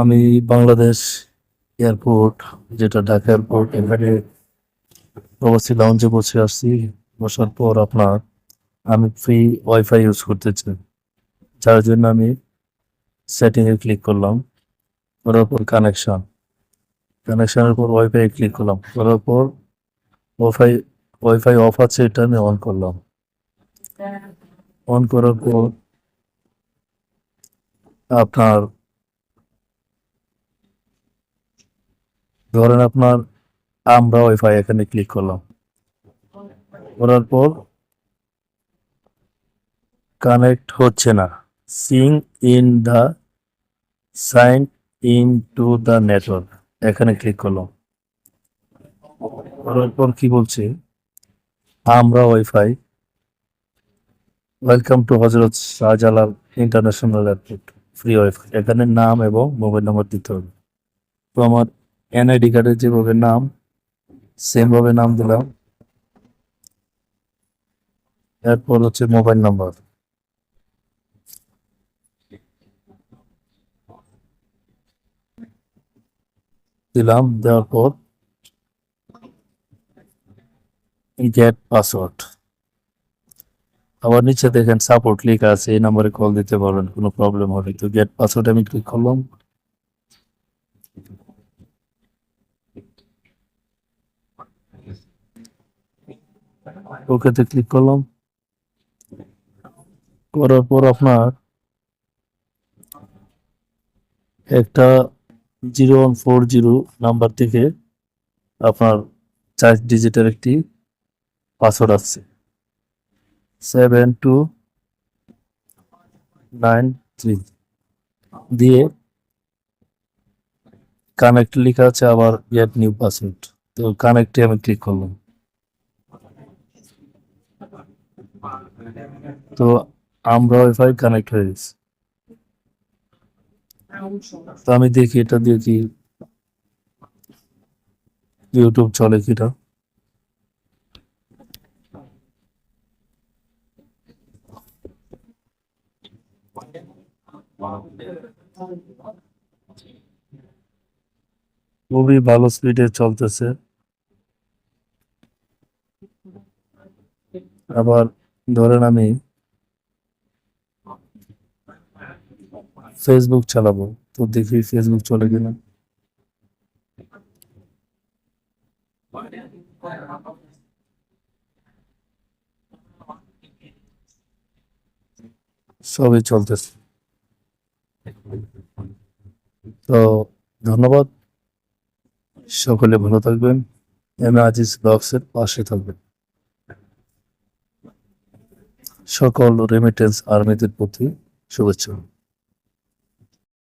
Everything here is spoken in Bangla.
আমি বাংলাদেশ এয়ারপোর্ট, যেটা ঢাকা এয়ারপোর্ট, এখানে প্রবাসী লাউঞ্জে বসে আসছি। বসার পর আপনার আমি ফ্রি ওয়াইফাই ইউজ করতে চাই। যার জন্য আমি সেটিংয়ে ক্লিক করলাম। করার পর কানেকশন কানেকশনের পর ওয়াইফাই ক্লিক করলাম। করার পর ওয়াইফাই ওয়াইফাই অফ আছে, এটা আমি অন করলাম। অন করার পর আপনার ধরেন আপনার আমরা ওয়াইফাই এখানে ক্লিক করলাম। করার পর কানেক্ট হচ্ছে না। Sign in the sign in to the network এখানে ক্লিক করলাম। করার পর কি বলছে? আমরা wifi welcome to Hazrat Shahjalal international airport free wifi এখানে নাম এবং মোবাইল নাম্বার দিতে হবে। তো আমার এনআইডি কার্ডের যেভাবে নাম সেম ভাবে নাম দিলাম। এরপর হচ্ছে মোবাইল নাম্বার দিলাম, দেওয়ার পর গেট পাসওয়ার্ড আবার নিচে দেখেন সাপোর্ট লেখা আছে, এই নাম্বারে কল দিতে পারবেন, কোনো প্রবলেম হবে তো গেট পাসওয়ার্ড আমি ক্লিক করলাম। ওকেতে ক্লিক করলাম। করার পর আপনার একটা zero one four zero number থেকে আপনার চার ডিজিটের একটি পাসওয়ার্ড আসছে। সেভেন টু নাইন থ্রি দিয়ে কানেক্ট লেখা আছে আবার গেট নিউ পাসওয়ার্ড তো কানেক্টে আমি ক্লিক করলাম। তো আমরা ওয়াইফাই কানেক্ট হয়ে গেছে। তো আমি দেখি এটা দিয়ে কি ইউটিউব চলে কিনা। খুবই ভালো স্পিডে চলতেছে। আবার ধরেন আমি ফেসবুক চালাবো। তো দেখি ফেসবুক চলে কিনা। সবই চলতেছে। তো ধন্যবাদ। সকলে ভালো থাকবেন। এম আজিজ ব্লগসের পাশে থাকবেন। সকল রেমিটেন্স আর্মিদের প্রতি শুভেচ্ছা।